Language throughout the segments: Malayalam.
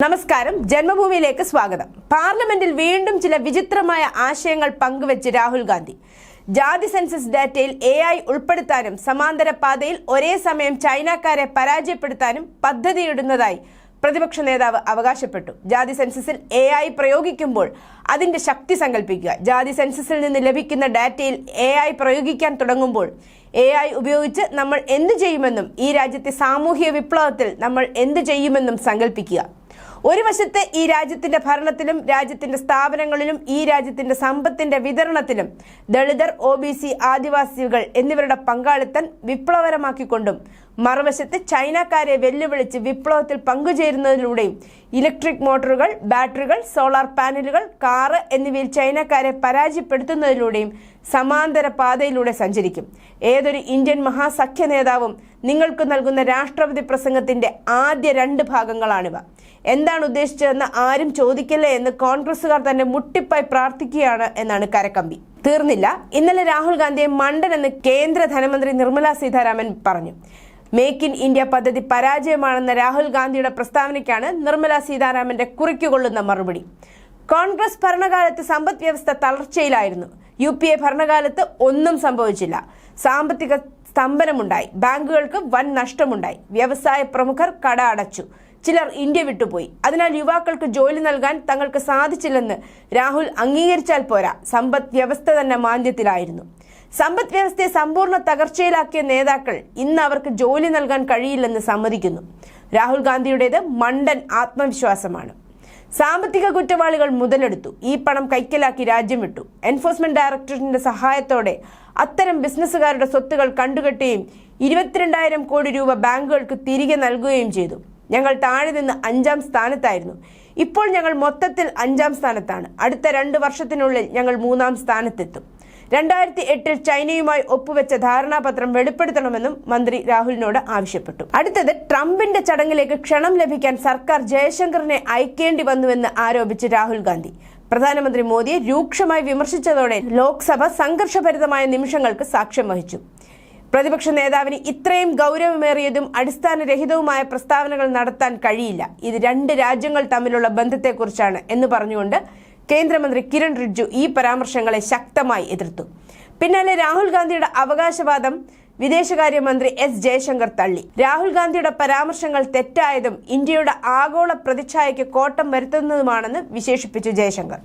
നമസ്കാരം. ജന്മഭൂമിയിലേക്ക് സ്വാഗതം. പാർലമെന്റിൽ വീണ്ടും ചില വിചിത്രമായ ആശയങ്ങൾ പങ്കുവച്ച് രാഹുൽ ഗാന്ധി. ജാതി സെൻസസ് ഡാറ്റയിൽ എ ഐ ഉൾപ്പെടുത്താനും സമാന്തര പാതയിൽ ഒരേ സമയം ചൈനക്കാരെ പരാജയപ്പെടുത്താനും പദ്ധതിയിടുന്നതായി പ്രതിപക്ഷ നേതാവ് അവകാശപ്പെട്ടു. ജാതി സെൻസസിൽ എ ഐ പ്രയോഗിക്കുമ്പോൾ അതിന്റെ ശക്തി സങ്കല്പിക്കുക ജാതി സെൻസസിൽ നിന്ന് ലഭിക്കുന്ന ഡാറ്റയിൽ എ ഐ പ്രയോഗിക്കാൻ തുടങ്ങുമ്പോൾ എ ഐ ഉപയോഗിച്ച് നമ്മൾ എന്തു ചെയ്യുമെന്നും ഈ രാജ്യത്തെ സാമൂഹിക വിപ്ലവത്തിൽ നമ്മൾ എന്തു ചെയ്യുമെന്നും സങ്കല്പിക്കുക ഒരു വശത്ത് ഈ രാജ്യത്തിന്റെ ഭരണത്തിലും രാജ്യത്തിന്റെ സ്ഥാപനങ്ങളിലും ഈ രാജ്യത്തിന്റെ സമ്പത്തിന്റെ വിതരണത്തിലും ദളിതർ ഒ ബി സി ആദിവാസികൾ എന്നിവരുടെ പങ്കാളിത്തം വിപ്ലവകരമാക്കിക്കൊണ്ടും മറുവശത്ത് ചൈനക്കാരെ വെല്ലുവിളിച്ച് വിപ്ലവത്തിൽ പങ്കുചേരുന്നതിലൂടെയും ഇലക്ട്രിക് മോട്ടോറുകൾ ബാറ്ററികൾ സോളാർ പാനലുകൾ കാറ് എന്നിവയിൽ ചൈനക്കാരെ പരാജയപ്പെടുത്തുന്നതിലൂടെയും സമാന്തര പാതയിലൂടെ സഞ്ചരിക്കും. ഏതൊരു ഇന്ത്യൻ മഹാസഖ്യ നേതാവും നിങ്ങൾക്ക് നൽകുന്ന രാഷ്ട്രപതി പ്രസംഗത്തിന്റെ ആദ്യ രണ്ട് ഭാഗങ്ങളാണിവ. എന്താണ് ഉദ്ദേശിച്ചതെന്ന് ആരും ചോദിക്കല്ലേ എന്ന് കോൺഗ്രസുകാർ തന്നെ മുട്ടിപ്പായി പ്രാർത്ഥിക്കുകയാണ് എന്നാണ് കരക്കമ്പി. തീർന്നില്ല. ഇന്നലെ രാഹുൽ ഗാന്ധിയെ മണ്ടൻ എന്ന് കേന്ദ്ര ധനമന്ത്രി നിർമ്മലാ സീതാരാമൻ പറഞ്ഞു. മേക്ക് ഇൻ ഇന്ത്യ പദ്ധതി പരാജയമാണെന്ന രാഹുൽ ഗാന്ധിയുടെ പ്രസ്താവനയ്ക്കാണ് നിർമ്മല സീതാരാമന്റെ കുറിക്കുകൊള്ളുന്ന മറുപടി. കോൺഗ്രസ് ഭരണകാലത്ത് സമ്പദ് വ്യവസ്ഥ തളർച്ചയിലായിരുന്നു. യു പി എ ഭരണകാലത്ത് ഒന്നും സംഭവിച്ചില്ല. സാമ്പത്തിക സ്തംഭനമുണ്ടായി. ബാങ്കുകൾക്ക് വൻ നഷ്ടമുണ്ടായി. വ്യവസായ പ്രമുഖർ കട അടച്ചു. ചിലർ ഇന്ത്യ വിട്ടുപോയി. അതിനാൽ യുവാക്കൾക്ക് ജോലി നൽകാൻ തങ്ങൾക്ക് സാധിച്ചില്ലെന്ന് രാഹുൽ അംഗീകരിച്ചാൽ പോരാ. സമ്പദ് വ്യവസ്ഥ തന്നെ മാന്ദ്യത്തിലായിരുന്നു. സമ്പദ് വ്യവസ്ഥയെ സമ്പൂർണ തകർച്ചയിലാക്കിയ നേതാക്കൾ ഇന്ന് അവർക്ക് ജോലി നൽകാൻ കഴിയില്ലെന്ന് സമ്മതിക്കുന്നു. രാഹുൽ ഗാന്ധിയുടേത് മണ്ടൻ ആത്മവിശ്വാസമാണ്. സാമ്പത്തിക കുറ്റവാളികൾ മുതലെടുത്തു. ഈ പണം കൈക്കലാക്കി രാജ്യം വിട്ടു. എൻഫോഴ്സ്മെന്റ് ഡയറക്ടറേറ്റിന്റെ സഹായത്തോടെ അത്തരം ബിസിനസ്സുകാരുടെ സ്വത്തുകൾ കണ്ടുകെട്ടുകയും ഇരുപത്തിരണ്ടായിരം കോടി രൂപ ബാങ്കുകൾക്ക് തിരികെ നൽകുകയും ചെയ്തു. ഞങ്ങൾ താഴെ നിന്ന് അഞ്ചാം സ്ഥാനത്തായിരുന്നു. ഇപ്പോൾ ഞങ്ങൾ മൊത്തത്തിൽ അഞ്ചാം സ്ഥാനത്താണ്. അടുത്ത രണ്ട് വർഷത്തിനുള്ളിൽ ഞങ്ങൾ മൂന്നാം സ്ഥാനത്തെത്തും. രണ്ടായിരത്തി എട്ടിൽ ചൈനയുമായി ഒപ്പുവെച്ച ധാരണാപത്രം വെളിപ്പെടുത്തണമെന്നും മന്ത്രി രാഹുലിനോട് ആവശ്യപ്പെട്ടു. അടുത്തത് ട്രംപിന്റെ ചടങ്ങിലേക്ക് ക്ഷണം ലഭിക്കാൻ സർക്കാർ ജയശങ്കറിനെ അയക്കേണ്ടി വന്നുവെന്ന് ആരോപിച്ച് രാഹുൽ ഗാന്ധി. പ്രധാനമന്ത്രി മോദിയെ രൂക്ഷമായി വിമർശിച്ചതോടെ ലോക്സഭ സംഘർഷഭരിതമായ നിമിഷങ്ങൾക്ക് സാക്ഷ്യം വഹിച്ചു. പ്രതിപക്ഷ നേതാവിന് ഇത്രയും ഗൗരവമേറിയതും അടിസ്ഥാനരഹിതവുമായ പ്രസ്താവനകൾ നടത്താൻ കഴിയില്ല. ഇത് രണ്ട് രാജ്യങ്ങൾ തമ്മിലുള്ള ബന്ധത്തെക്കുറിച്ചാണ് എന്ന് പറഞ്ഞുകൊണ്ട് കേന്ദ്രമന്ത്രി കിരൺ റിജ്ജു ഈ പരാമർശങ്ങളെ ശക്തമായി എതിർത്തു. പിന്നാലെ രാഹുൽ ഗാന്ധിയുടെ അവകാശവാദം വിദേശകാര്യമന്ത്രി എസ് ജയശങ്കർ തള്ളി. രാഹുൽ ഗാന്ധിയുടെ പരാമർശങ്ങൾ തെറ്റായതും ഇന്ത്യയുടെ ആഗോള പ്രതിച്ഛായയ്ക്ക് കോട്ടം വരുത്തുന്നതുമാണെന്ന് വിശേഷിപ്പിച്ചു ജയശങ്കർ.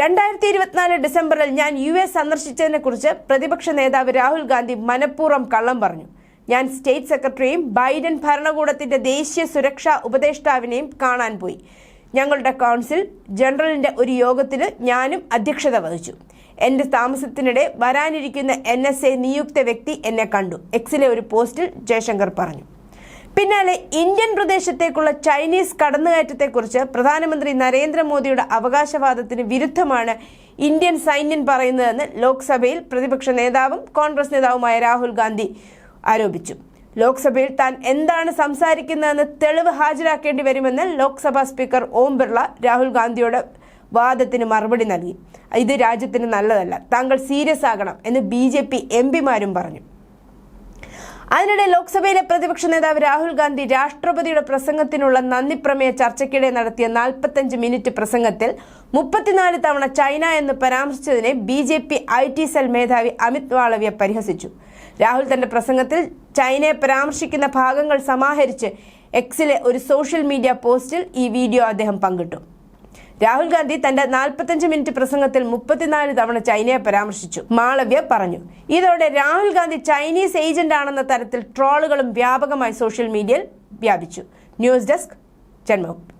രണ്ടായിരത്തി ഇരുപത്തിനാല് ഡിസംബറിൽ ഞാൻ യു എസ് സന്ദർശിച്ചതിനെ കുറിച്ച് പ്രതിപക്ഷ നേതാവ് രാഹുൽ ഗാന്ധി മനഃപൂർവം കള്ളം പറഞ്ഞു. ഞാൻ സ്റ്റേറ്റ് സെക്രട്ടറിയും ബൈഡൻ ഭരണകൂടത്തിന്റെ ദേശീയ സുരക്ഷാ ഉപദേഷ്ടാവിനെയും കാണാൻ പോയി. ഞങ്ങളുടെ കൗൺസിൽ ജനറലിന്റെ ഒരു യോഗത്തിന് ഞാനും അധ്യക്ഷത വഹിച്ചു. എന്റെ താമസത്തിനിടെ വരാനിരിക്കുന്ന എൻ എസ് എ നിയുക്ത വ്യക്തി എന്നെ കണ്ടു. എക്സിലെ ഒരു പോസ്റ്റിൽ ജയശങ്കർ പറഞ്ഞു. പിന്നാലെ ഇന്ത്യൻ പ്രദേശത്തേക്കുള്ള ചൈനീസ് കടന്നുകയറ്റത്തെക്കുറിച്ച് പ്രധാനമന്ത്രി നരേന്ദ്രമോദിയുടെ അവകാശവാദത്തിന് വിരുദ്ധമാണ് ഇന്ത്യൻ സൈന്യം പറയുന്നതെന്ന് ലോക്സഭയിൽ പ്രതിപക്ഷ നേതാവും കോൺഗ്രസ് നേതാവുമായ രാഹുൽ ഗാന്ധി ആരോപിച്ചു. ലോക്സഭയിൽ താൻ എന്താണ് സംസാരിക്കുന്നതെന്ന് തെളിവ് ഹാജരാക്കേണ്ടി വരുമെന്ന് ലോക്സഭാ സ്പീക്കർ ഓം ബിർള രാഹുൽ ഗാന്ധിയുടെ വാദത്തിന് മറുപടി നൽകി. ഇത് രാജ്യത്തിന് നല്ലതല്ല. താങ്കൾ സീരിയസ് ആകണം എന്ന് ബി ജെ പി എം പിമാരും പറഞ്ഞു. അതിനിടെ ലോക്സഭയിലെ പ്രതിപക്ഷ നേതാവ് രാഹുൽ ഗാന്ധി രാഷ്ട്രപതിയുടെ പ്രസംഗത്തിനുള്ള നന്ദി പ്രമേയ ചർച്ചയ്ക്കിടെ നടത്തിയ നാൽപ്പത്തഞ്ച് മിനിറ്റ് പ്രസംഗത്തിൽ മുപ്പത്തിനാല് തവണ ചൈന എന്ന് പരാമർശിച്ചതിനെ B J P I T cell മേധാവി അമിത് വാളവ്യ പരിഹസിച്ചു. രാഹുൽ തന്റെ പ്രസംഗത്തിൽ ചൈനയെ പരാമർശിക്കുന്ന ഭാഗങ്ങൾ സമാഹരിച്ച് എക്സിലെ ഒരു സോഷ്യൽ മീഡിയ പോസ്റ്റിൽ ഈ വീഡിയോ അദ്ദേഹം പങ്കിട്ടു. രാഹുൽ ഗാന്ധി തന്റെ നാൽപ്പത്തഞ്ച് മിനിറ്റ് പ്രസംഗത്തിൽ മുപ്പത്തിനാല് തവണ ചൈനയെ പരാമർശിച്ചു. മാളവ്യ പറഞ്ഞു ഇതോടെ രാഹുൽ ഗാന്ധി ചൈനീസ് ഏജന്റ് ആണെന്ന തരത്തിൽ ട്രോളുകളും വ്യാപകമായി സോഷ്യൽ മീഡിയയിൽ വ്യാപിച്ചു. News desk Janmabhumi